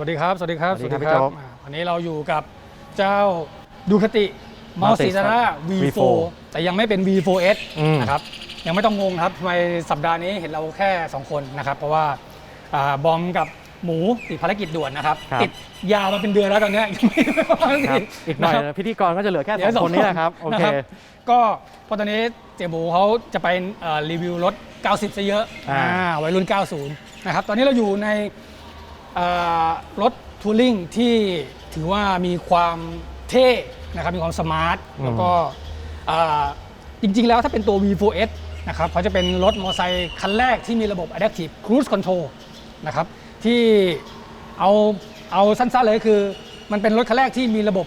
วัสดีครับ สวัสดีครับสวัสดีครับพี่โจ๊ก อ่าวันนี้เราอยู่กับเจ้าดูคติมัล Multi ติซาร่า V4 V4 แต่ยังไม่เป็น V4S อืม นะครับ ยังไม่ต้องงงนะครับทำไมสัปดาห์นี้เห็นเราแค่ 2 คนนะครับ เพราะว่าอ่าบอมกับหมูติดภารกิจด่วนนะครับ ครับติดยาวมาเป็นเดือนแล้วตอนเนี้ยยังไม่ได้วางครับที อีกหน่อยะครับนะพิธีกรก็จะเหลือแค่เดี๋ยวสองคนนี้แหละครับ โอเค นะก็เพราะตอนนี้เจ๊หมูเขาจะไปเอ่อรีวิวรถ 90 ซะเยอะอ่า อ่าวัยรุ่น 90 นะครับ ตอนนี้เราอยู่ในเอ่อ รถทัวริงที่ถือว่ามีความเท่นะครับมีความสมาร์ทแล้วก็อ่าจริง ๆ แล้วถ้าเป็นตัว V4S นะครับเขาจะเป็นรถมอเตอร์ไซค์คันแรกที่มีระบบ Adaptive Cruise Control นะครับที่เอาเอาสั้นๆเลยคือ มันเป็นรถคันแรกที่มีระบบ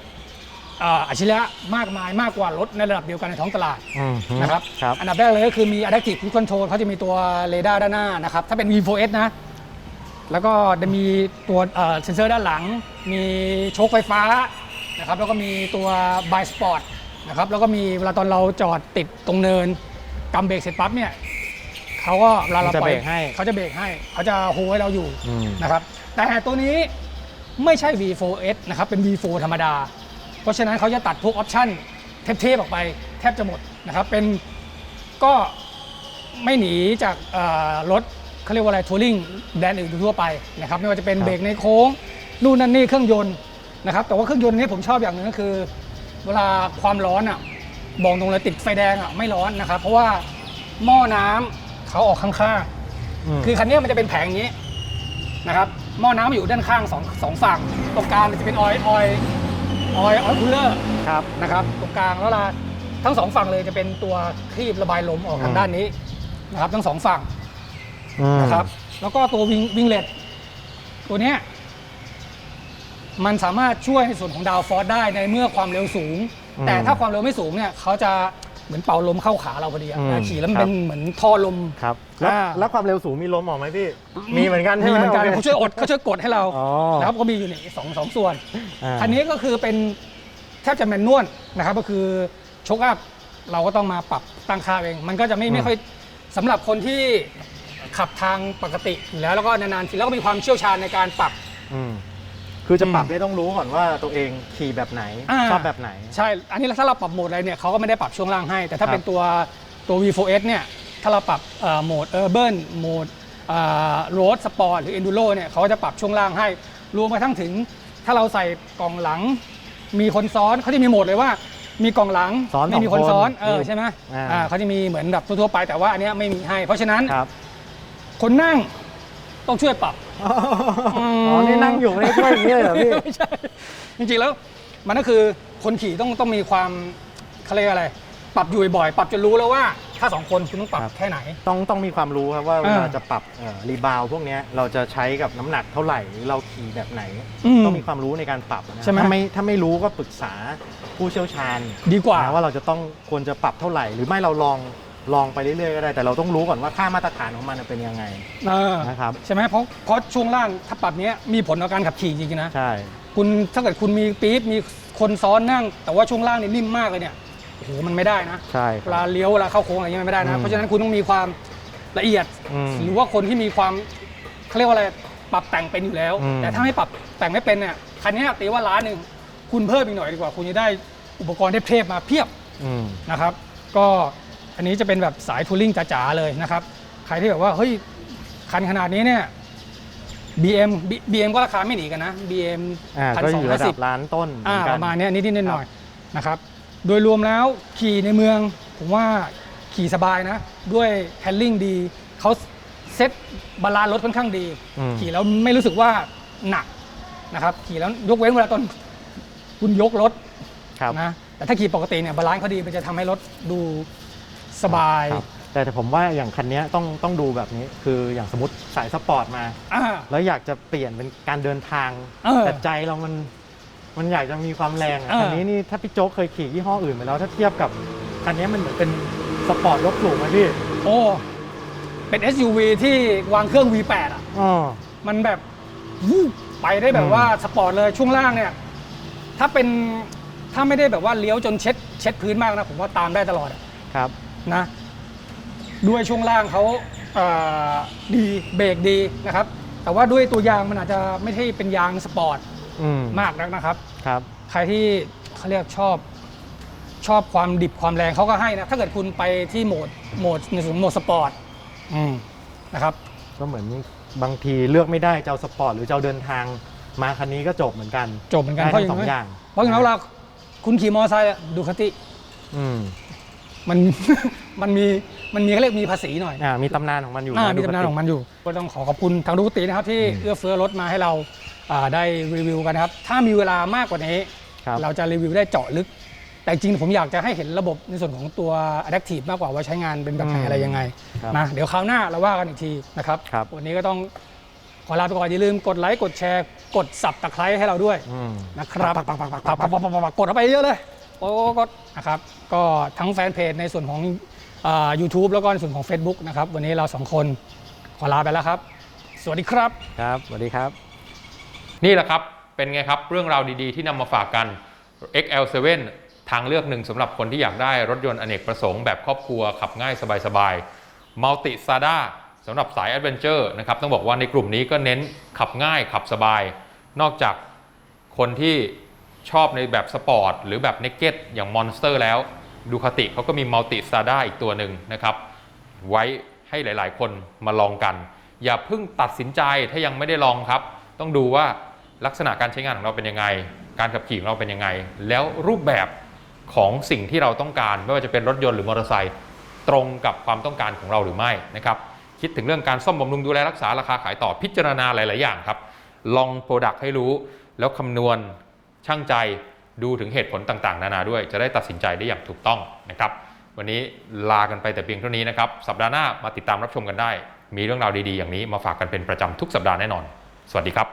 อ่าอัจฉริยะมากมายมากกว่ารถในระดับเดียวกันในท้องตลาดอืมนะครับครับ อันดับแรกเลยก็คือมี Adaptive Cruise Control เขาจะมีตัวเรดาร์ด้านหน้านะครับ ถ้าเป็น V4S นะ แล้วก็จะมีตัวเอ่อเซ็นเซอร์ด้านหลัง มีโชคไฟฟ้านะครับแล้วก็มีตัว By Sport นะครับแล้วก็มีเวลาตอนเราจอดติดตรงเนินกำเบรกเสร็จปั๊บเนี่ยเขาก็เวลาเราจะปล่อยเบรกให้เขาจะเบรกให้เขาจะโฮให้เราอยู่อืมนะครับแต่ตัวนี้ไม่ใช่ V4S นะครับเป็น V4 ธรรมดา เพราะฉะนั้นเขาจะตัดพวกออปชั่นเทพๆออกไปแทบจะหมดนะครับเป็นก็ไม่หนีจากเอ่อรถ เขาเรียกว่าอะไรทัวริงแบรนด์อื่นทั่วไปนะครับไม่ว่าจะเป็นครับเบรกในโค้งนู่นนั่นนี่เครื่องยนต์นะครับแต่ว่าเครื่องยนต์นี้ผมชอบอย่างหนึ่งก็คือ เวลาความร้อนอะบอกตรงเลยติดไฟแดงอะไม่ร้อนนะครับเพราะว่าหม้อน้ำเขาออกข้างๆมคือคันนี้มันจะเป็นแผงอย่างนี้นะครับหม้อน้ำอยู่ด้านข้างสองสองฝั่งตรงกลางจะเป็นออยออยออยออยคูลเลอร์ครับนะครับตรงกลางแล้วล่ะทั้งสองฝั่งเลยจะเป็นตัวคลีบระบายลมออกทางอืมด้านนี้นะครับทั้งสองฝั่ง อืม นะครับ แล้วก็ตัววิงวิงเลตตัวเนี้ยมันสามารถช่วยในส่วนของดาวฟอร์ได้ในเมื่อความเร็วสูงแต่ถ้าความเร็วไม่สูงเนี่ยเขาจะเหมือนเป่าลมเข้าขาเราพอดีอะขี่แล้วมันเป็นเหมือนท่อลม ครับแล้วอ่า แล้วความเร็วสูงมีลมออกไหมพี่ มีเหมือนกันใช่มีไหมเหมือนกันโค เขาช่วยอดเขาช่วยกดให้เราอ๋อนะครับก็มีอยู่นี่สองสองส่วนอ่าคันนี้ก็คือเป็นแทบจะแมนนวลนะครับก็คือชกอัพเราก็ต้องมาปรับตั้งค่าเอง มันก็จะไม่อืม ไม่ค่อยสำหรับคนที่ ขับทางปกติอยู่แล้วแล้วก็นานๆทีแล้วก็มีความเชี่ยวชาญในการปรับ อืมคือจะปรับอืมได้ต้องรู้ก่อนว่าตัวเองขี่แบบไหนอ่า ชอบแบบไหน ใช่ อันนี้ถ้าเราปรับโหมดอะไรเนี่ยเขาก็ไม่ได้ปรับช่วงล่างให้ แต่ถ้าครับ เป็นตัวตัว V4S เนี่ยถ้าเราปรับเอ่อโหมด Urban โหมดโรดสปอร์ตหรือ Enduro เนี่ยเขาก็จะปรับช่วงล่างให้ รวมไปทั้งถึง ถ้าเราใส่กล่องหลัง มีคนซ้อนเขาจะมีโหมดเลยว่า มีกล่องหลังซ้อนไม่มีสองคนคนซ้อนเอออืมใช่ไหมอ่า อ่าเขาจะมีเหมือนแบบทั่วๆไปแต่ว่าอันเนี้ยไม่มีให้ เพราะฉะนั้น ครับ คนนั่งต้องช่วยปรับ อ๋อนี่นั่งอยู่ไม่ได้ช่วยอย่างนี้เลยเหรอพี่ ไม่ใช่จริงๆแล้วมันก็คือคนขี่ต้องต้องมีความเขาเรียกอะไร ปรับอยู่บ่อยๆปรับจนรู้แล้วว่าถ้าสองคนคุณต้องปรับครับ แค่ไหน ต้องต้องมีความรู้ครับว่าเวลาอ่าจะปรับรีบาวพวกเนี้ยเราจะใช้กับน้ำหนักเท่าไหร่หรือเราขี่แบบไหน อืมต้องมีความรู้ในการปรับนะใช่ไหม ถ้าไม่ถ้าไม่รู้ก็ปรึกษาผู้เชี่ยวชาญดีกว่า นะว่าเราจะต้องควรจะปรับเท่าไหร่ หรือไม่เราลอง ลองไปเรื่อยๆก็ได้ แต่เราต้องรู้ก่อนว่าค่ามาตรฐานของมันเป็นยังไงเออนะครับ ใช่ไหมเพราะเพราะช่วงล่างถ้าปรับเนี้ยมีผลต่อการขับขี่จริงๆนะใช่คุณถ้าเกิดคุณมีปี๊บมีคนซ้อนนั่ง แต่ว่าช่วงล่างนี่นิ่มมากเลยเนี่ยโอ้โหมันไม่ได้นะใช่คเวลารับ เลี้ยวเวลาเข้าโค้งอะไรเงี้ยมันไม่ได้อืนะมเพราะฉะนั้นคุณต้องมีความละเอียด อืมหรือว่าคนที่มีความเขาเรียกว่าอะไรปรับแต่งเป็นอยู่แล้ว อืม แต่ถ้าไม่ปรับแต่งไม่เป็นเนี่ยคันนี้ตีว่าล้านหนึ่งคุณเพิ่มอีกหน่อยดีกว่า คุณจะได้อุปกรณ์เทพๆมาเพียบ อืม นะครับ ก็ อันนี้จะเป็นแบบสายทัวริงจ๋าๆเลยนะครับ ใครที่แบบว่าเฮ้ยคันขนาดนี้เนี่ย BM BM ก็ราคาไม่หนีกันนะ BM อ่าพันก็สอองยู่ห้าระดัสิบบล้านต้นเหอ่ามือนกัปนระมาณเนี้ยนิดๆหน่อยๆนะครับ โดยรวมแล้วขี่ในเมือง ผมว่าขี่สบายนะ ด้วยแฮนดิ้งดีเขาเซ็ตบาลานซ์รถค่อนข้างดีอืมขี่แล้วไม่รู้สึกว่าหนักนะครับขี่แล้วยกเว้นเวลาตอนคุณยกรถครับนะแต่ถ้าขี่ปกติเนี่ยบาลานซ์เขาดีมันจะทำให้รถดู สบายครับแต่แต่ผมว่าอย่างคันเนี้ยต้องต้องดูแบบนี้ คืออย่างสมมติสายสปอร์ตมา อ่า แล้วอยากจะเปลี่ยนเป็นการเดินทาง เออแต่ใจเรามันมันอยากจะมีความแรงอะเออ คันนี้นี่ถ้าพี่โจ๊กเคยขี่ยี่ห้ออื่นไปแล้วถ้าเทียบกับคันนี้มันเหมือนเป็นสปอร์ตยกสูงไหมพี่โอ้ เป็น SUV ที่วางเครื่อง V8 อะ อ๋อ มันแบบวูบไปได้แบบอืมว่าสปอร์ตเลยช่วงล่างเนี่ย ถ้าเป็นถ้าไม่ได้แบบว่าเลี้ยวจนเช็ดเช็ดพื้นมากนะ ผมว่าตามได้ตลอดอะครับ นะด้วยช่วงล่างเขาเอ่อดีเบรกดีนะครับ แต่ว่าด้วยตัวยางมันอาจจะไม่ใช่เป็นยางสปอร์ตอืมมากนักนะครับครับ ใครที่เขาเรียกชอบชอบความดิบความแรงเขาก็ให้นะ ถ้าเกิดคุณไปที่โหมดโหมดในส่วนของโหมดสปอร์ตอืมนะครับก็เหมือนบางทีเลือกไม่ได้จะเอาสปอร์ตหรือจะเอาเดินทางมาคันนี้ก็จบเหมือนกัน จบเหมือนกันได้เพราะทั้องย่างสองนั้นอย่าง เพราะอย่างนั้นเวลาคุณขี่มอเตอร์ไซค์อะดูคติ อืม มัน มันมีมันมีเขาเรียกมีภาษีหน่อยอ่ามีตำนานของมันอยู่อ่านะมีตำนานของมันอยู่ ก็ต้องขอขอบคุณทางดูคตินะครับที่อืมเอื้อเฟื้อรถมาให้เราอ่าได้รีวิวกันนะครับ ถ้ามีเวลามากกว่านี้ ครับเราจะรีวิวได้เจาะลึก แต่จริงๆผมอยากจะให้เห็นระบบในส่วนของตัว Adaptive มากกว่าว่าใช้งานเป็นแบบไหนอืมอะไรยังไงครับ นะเดี๋ยวคราวหน้าเราว่ากันอีกทีนะครับ ครับวันนี้ก็ต้องขอลาไปก่อนอย่าลืมกดไลค์กดแชร์ กดสับตะไคร้ให้เราด้วยอืม นะครับปักปักปักปักปักปักปักปักปักกดเข้าไปเยอะเลย โอ้กดนะครับก็ทั้งแฟนเพจในส่วนของยูทูบแล้วก็ในส่วนของ Facebook นะครับวันนี้เราสองคนขอลาไปแล้วครับ สวัสดีครับครับสวัสดีครับ นี่แหละครับเป็นไงครับเรื่องราวดีๆที่นำมาฝากกัน XL7 ทางเลือกหนึ่งสำหรับคนที่อยากได้รถยนต์อเนกประสงค์แบบครอบครัวขับง่ายสบายๆ Multi Sada สำหรับสายแอดเวนเจอร์นะครับต้องบอกว่าในกลุ่มนี้ก็เน้นขับง่ายขับสบาย นอกจากคนที่ ชอบในแบบสปอร์ตหรือแบบเนกเก็ตอย่าง Monster แล้วดูคติเขาก็มี Multi Sada อีกตัวหนึ่งนะครับ ไว้ให้หลาย ๆ คนมาลองกัน อย่าเพิ่งตัดสินใจถ้ายังไม่ได้ลองครับ ต้องดูว่าลักษณะการใช้งานของเราเป็นยังไง การขับขี่ของเราเป็นยังไง แล้วรูปแบบของสิ่งที่เราต้องการ ไม่ว่าจะเป็นรถยนต์หรือมอเตอร์ไซค์ตรงกับความต้องการของเราหรือไม่นะครับคิดถึงเรื่องการซ่อมบำรุงดูแลรักษาราคาขายต่อพิจารณาหลาย ๆ อย่างครับ ลองโปรดักต์ให้รู้ แล้วคำนวณ ช่างใจดูถึงเหตุผลต่างๆ นานาด้วย จะได้ตัดสินใจได้อย่างถูกต้องนะครับ วันนี้ลากันไปแต่เพียงเท่านี้นะครับ สัปดาห์หน้ามาติดตามรับชมกันได้ มีเรื่องราวดีๆ อย่างนี้มาฝากกันเป็นประจำทุกสัปดาห์แน่นอน สวัสดีครับ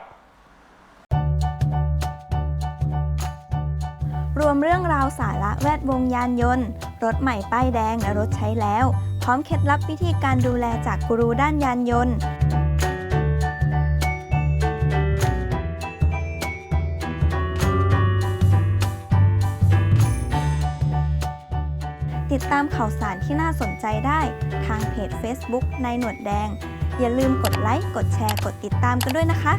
รวมเรื่องราวสาระแวดวงยานยนต์ รถใหม่ป้ายแดงและรถใช้แล้ว พร้อมเคล็ดลับวิธีการดูแลจากกูรูด้านยานยนต์ ตามข่าวสารที่น่าสนใจได้ทางเพจ Facebook นายหนวดแดง อย่าลืมกดไลค์ กดแชร์ กดติดตามกันด้วยนะคะ